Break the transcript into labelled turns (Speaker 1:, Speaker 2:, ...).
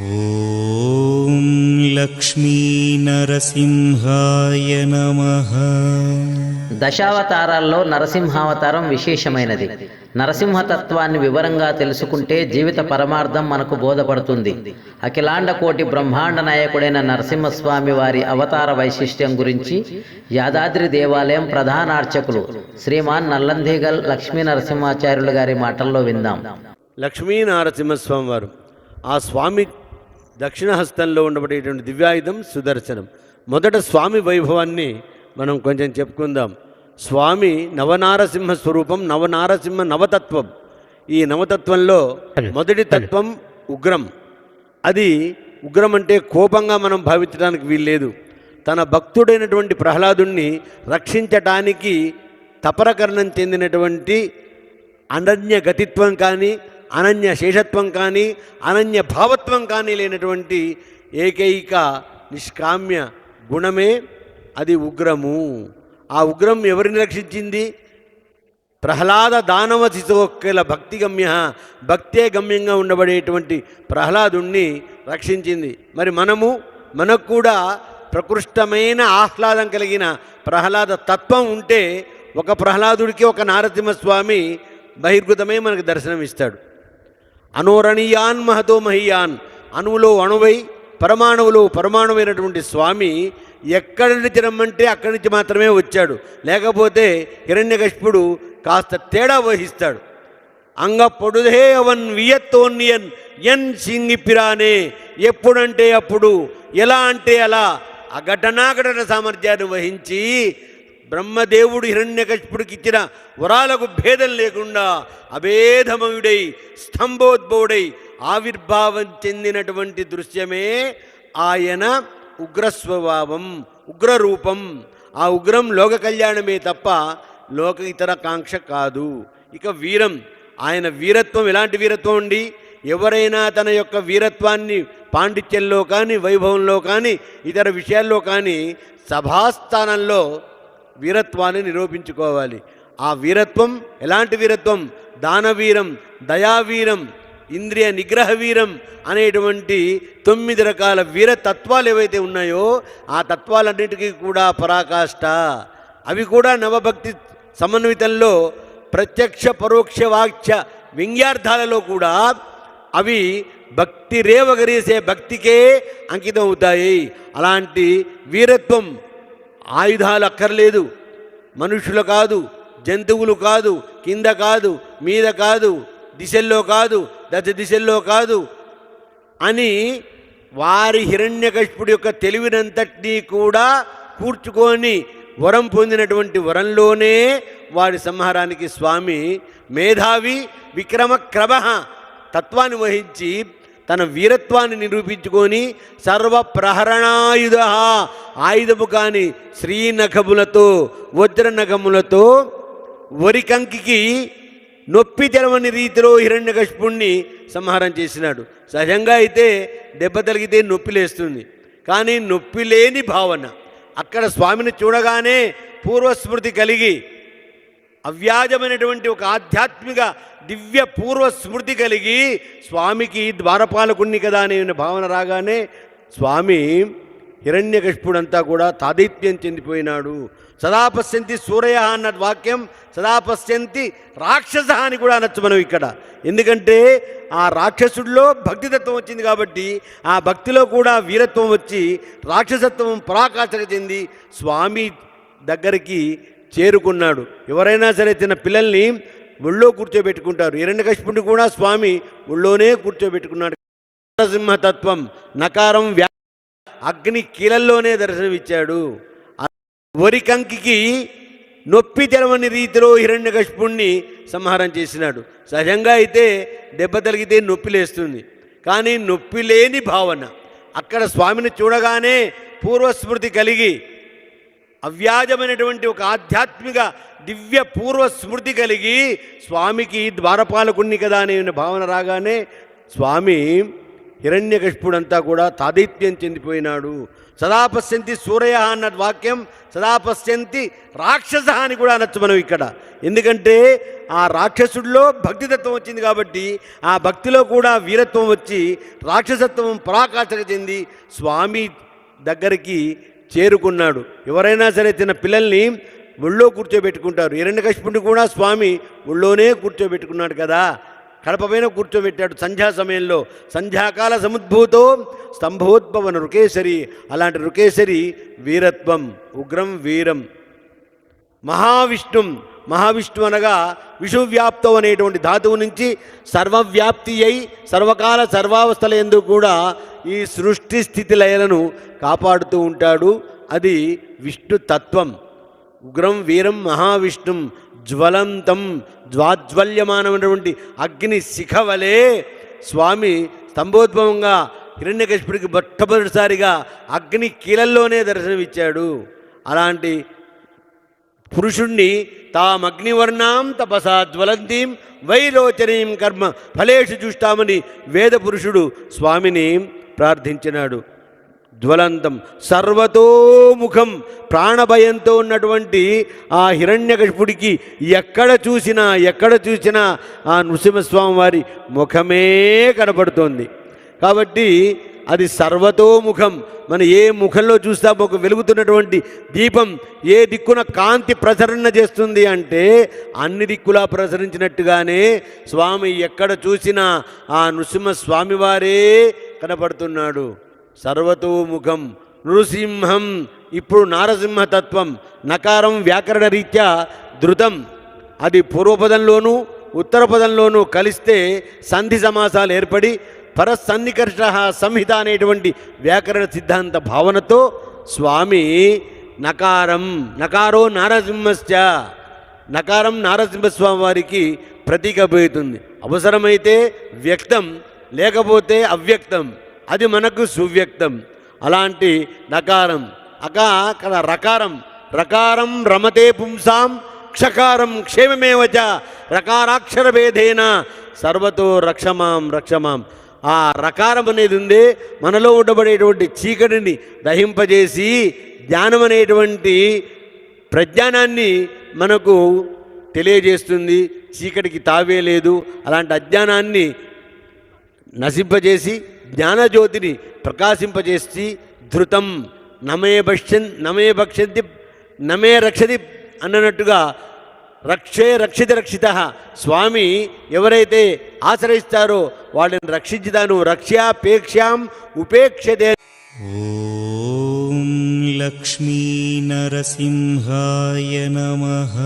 Speaker 1: ॐ లక్ష్మీనరసింహాయ నమః.
Speaker 2: దశావతారాల్లో నరసింహావతారం విశేషమైనది. నరసింహతత్వాన్ని వివరంగా తెలుసుకుంటే జీవిత పరమార్థం మనకు బోధపడుతుంది. అఖిలాండ కోటి బ్రహ్మాండ నాయకుడైన నరసింహస్వామి వారి అవతార వైశిష్ట్యం గురించి యాదాద్రి దేవాలయం ప్రధాన అర్చకులు శ్రీమాన్ నల్లందిగల్ లక్ష్మీ నరసింహాచార్యులు గారి మాటల్లో విందాం.
Speaker 3: లక్ష్మీ నారసింహస్వామి వారు ఆ స్వామి దక్షిణ హస్తంలో ఉండబడేటువంటి దివ్యాయుధం సుదర్శనం. మొదట స్వామి వైభవాన్ని మనం కొంచెం చెప్పుకుందాం. స్వామి నవనారసింహ స్వరూపం నవనారసింహ నవతత్వం. ఈ నవతత్వంలో మొదటి తత్వం ఉగ్రం. అది ఉగ్రం అంటే కోపంగా మనం భావించడానికి వీల్లేదు. తన భక్తుడైనటువంటి ప్రహ్లాదుణ్ణి రక్షించటానికి తపరకరణం చెందినటువంటి అనన్య గతిత్వం కానీ అనన్య శేషత్వం కానీ అనన్య భావత్వం కానీ లేనటువంటి ఏకైక నిష్కామ్య గుణమే అది ఉగ్రము. ఆ ఉగ్రం ఎవరిని రక్షించింది? ప్రహ్లాద దానవ శిశోక్కెల భక్తి గమ్య భక్తే గమ్యంగా ఉండబడేటువంటి ప్రహ్లాదుణ్ణి రక్షించింది. మరి మనము మనకు కూడా ప్రకృష్టమైన ఆహ్లాదం కలిగిన ప్రహ్లాద తత్వం ఉంటే ఒక ప్రహ్లాదుడికి ఒక నారసింహస్వామి బహిర్గతమై మనకు దర్శనమిస్తాడు. అనోరణీయాన్ మహతో మహియాన్. అణువులో అణువై పరమాణువులో పరమాణువైనటువంటి స్వామి ఎక్కడి నుంచి రమ్మంటే అక్కడి నుంచి మాత్రమే వచ్చాడు. లేకపోతే హిరణ్యకశిపుడు కాస్త తేడా వహిస్తాడు. అంగ పొడుదే అవన్ వియత్తోన్యన్ ఎన్ సింగిపిరానే ఎప్పుడంటే అప్పుడు ఎలా అంటే అలా అఘటనాఘటన సామర్థ్యాన్ని వహించి బ్రహ్మదేవుడు హిరణ్యకశిపుడికి ఇచ్చిన వరాలకు భేదం లేకుండా అభేదమయుడై స్తంభోద్భవుడై ఆవిర్భావం చెందినటువంటి దృశ్యమే ఆయన ఉగ్రస్వభావం ఉగ్రరూపం. ఆ ఉగ్రం లోక కళ్యాణమే తప్ప లోక ఇతర కాంక్ష కాదు. ఇక వీరం ఆయన వీరత్వం ఎలాంటి వీరత్వం అండి? ఎవరైనా తన యొక్క వీరత్వాన్ని పాండిత్యంలో కానీ వైభవంలో కానీ ఇతర విషయాల్లో కానీ సభాస్థానంలో వీరత్వాన్ని నిరూపించుకోవాలి. ఆ వీరత్వం ఎలాంటి వీరత్వం? దానవీరం దయావీరం ఇంద్రియ నిగ్రహ వీరం అనేటువంటి తొమ్మిది రకాల వీరతత్వాలు ఏవైతే ఉన్నాయో ఆ తత్వాలన్నిటికీ కూడా పరాకాష్ట. అవి కూడా నవభక్తి సమన్వితంలో ప్రత్యక్ష పరోక్ష వాక్య వ్యంగ్యార్థాలలో కూడా అవి భక్తి రేవగరీసే భక్తికే అంకితం అవుతాయి అలాంటి వీరత్వం ఆయుధాలు అక్కర్లేదు. మనుషులు కాదు జంతువులు కాదు కింద కాదు మీద కాదు దిశల్లో కాదు దశ దిశల్లో కాదు అని వారి హిరణ్యకష్పుడి యొక్క తెలివినంతటినీ కూడా కూర్చుకొని వరం పొందినటువంటి వరంలోనే వాడి సంహారానికి స్వామి మేధావి విక్రమ క్రమ తత్వాన్ని వహించి తన వీరత్వాన్ని నిరూపించుకొని సర్వ ప్రహరణాయుధ ఆయుధము కాని శ్రీనఖములతో వజ్రనఖములతో వరికంకి నొప్పి తెలవని రీతిలో హిరణ్యకశిపుణ్ణి సంహారం చేసినాడు. సహజంగా అయితే దెబ్బ తలిగితే నొప్పి లేస్తుంది. కానీ నొప్పి లేని భావన. అక్కడ స్వామిని చూడగానే పూర్వస్మృతి కలిగి అవ్యాజమైనటువంటి ఒక ఆధ్యాత్మిక దివ్య పూర్వ స్మృతి కలిగి స్వామికి ద్వారపాలకుణ్ణి కదా అనే భావన రాగానే స్వామి హిరణ్యకశిపుడంతా కూడా తాదిత్యం చెందిపోయినాడు. సదాపశ్యంతి సూరయ అన్న వాక్యం సదాపశ్యంతి రాక్షస అని కూడా అనొచ్చు మనం ఇక్కడ. ఎందుకంటే ఆ రాక్షసుడిలో భక్తితత్వం వచ్చింది కాబట్టి ఆ భక్తిలో కూడా వీరత్వం వచ్చి రాక్షసత్వం పరాకాష్ఠకు చెంది స్వామి దగ్గరికి చేరుకున్నాడు. ఎవరైనా సరే తిన పిల్లల్ని ఒళ్ళో కూర్చోబెట్టుకుంటారు. హిరణ్యకశిపుడిని కూడా స్వామి ఒళ్ళోనే కూర్చోబెట్టుకున్నాడు. నరసింహతత్వం నకారం వ్యా అగ్ని కీలల్లోనే దర్శనమిచ్చాడు. వరికంకి నొప్పి తెరవని రీతిలో హిరణ్యకశిపుణ్ణి సంహారం చేసినాడు. సహజంగా అయితే దెబ్బ తగిలితే నొప్పి లేస్తుంది. కానీ నొప్పి లేని భావన. అక్కడ స్వామిని చూడగానే పూర్వస్మృతి కలిగి అవ్యాజమైనటువంటి ఒక ఆధ్యాత్మిక దివ్య పూర్వ స్మృతి కలిగి స్వామికి ద్వారపాలకుణ్ణి కదా అనే భావన రాగానే స్వామి హిరణ్యకశిపుడంతా కూడా తాదిత్యం చెందిపోయినాడు. సదాపశ్యంతి సూరయ అన్న వాక్యం సదాపశ్యంతి రాక్షస అని కూడా అనొచ్చు మనం ఇక్కడ. ఎందుకంటే ఆ రాక్షసుడిలో భక్తితత్వం వచ్చింది కాబట్టి ఆ భక్తిలో కూడా వీరత్వం వచ్చి రాక్షసత్వం పరాకాష్ఠకు చెంది స్వామి దగ్గరికి చేరుకున్నాడు. ఎవరైనా సరే తిన పిల్లల్ని ఒళ్ళో కూర్చోబెట్టుకుంటారు. హిరణ్యకశిపుడిని కూడా స్వామి ఒళ్ళోనే కూర్చోబెట్టుకున్నాడు కదా. కడపపైన కూర్చోబెట్టాడు సంధ్యా సమయంలో. సంధ్యాకాల సముద్భూతో స్తంభోద్భవన రుకేశరి అలాంటి రుకేశరి వీరత్వం ఉగ్రం వీరం మహావిష్ణుం మహావిష్ణువు అనగా విషువ్యాప్తం అనేటువంటి ధాతువు నుంచి సర్వవ్యాప్తి అయి సర్వకాల సర్వావస్థల ఎందు కూడా ఈ సృష్టి స్థితి లయలను కాపాడుతూ ఉంటాడు. అది విష్ణు తత్వం. ఉగ్రం వీరం మహావిష్ణుం జ్వలంతం జ్వాజ్వల్యమానమైనటువంటి అగ్ని శిఖవలే స్వామి స్తంభోద్భవంగా హిరణ్యకశిపుడికి మొట్టమొదటిసారిగా అగ్ని కీలల్లోనే దర్శనమిచ్చాడు. అలాంటి పురుషుణ్ణి తామగ్నివర్ణాం తపసా జ్వలంతీం వైలోచనీయం కర్మ ఫలేషు చూస్తామని వేద పురుషుడు స్వామిని ప్రార్థించినాడు. జ్వలంతం సర్వతోముఖం ప్రాణభయంతో ఉన్నటువంటి ఆ హిరణ్యకశిపుడికి ఎక్కడ చూసినా ఎక్కడ చూసినా ఆ నృసింహస్వామి వారి ముఖమే కనపడుతోంది. కాబట్టి అది సర్వతోముఖం. మన ఏ ముఖంలో చూస్తామో ఒక వెలుగుతున్నటువంటి దీపం ఏ దిక్కున కాంతి ప్రసరణ చేస్తుంది అంటే అన్ని దిక్కులా ప్రసరించినట్టుగానే స్వామి ఎక్కడ చూసినా ఆ నృసింహ స్వామివారే కనపడుతున్నాడు. సర్వతోముఖం. నృసింహం ఇప్పుడు నారసింహతత్వం నకారం వ్యాకరణ రీత్యా ధృతం. అది పూర్వపదంలోనూ ఉత్తర పదంలోనూ కలిస్తే సంధి సమాసాలు ఏర్పడి పరసన్నికర్ష సంహిత అనేటువంటి వ్యాకరణ సిద్ధాంత భావనతో స్వామి నకారం నకారో నారసింహశ్చ నకారం నారసింహస్వామి వారికి ప్రతీకపోతుంది అవసరమైతే వ్యక్తం లేకపోతే అవ్యక్తం. అది మనకు సువ్యక్తం. అలాంటి నకారం అక అక్కడ రకారం. రకారం రమతే పుంసాం క్షకారం క్షేమమేవచ రకారాక్షర భేదేన సర్వతో రక్షమాం రక్షమాం. ఆ రకారం అనేది ఉంది మనలో ఉండబడేటువంటి చీకటిని దహింపజేసి జ్ఞానం అనేటువంటి ప్రజ్ఞానాన్ని మనకు తెలియజేస్తుంది. చీకటికి తావే లేదు. అలాంటి అజ్ఞానాన్ని నశింపజేసి జ్ఞానజ్యోతిని ప్రకాశింపజేసి ధృతం నమే భక్ష్యం నమే భక్షంతి నమే రక్షతి అన్నట్టుగా రక్షే రక్షిత రక్షిత. స్వామి ఎవరైతే ఆశ్రయిస్తారో వాళ్ళని రక్షించుదాను. రక్ష్యాపేక్ష్యాం ఉపేక్షతే.
Speaker 1: ఓం లక్ష్మీ నరసింహాయ నమః.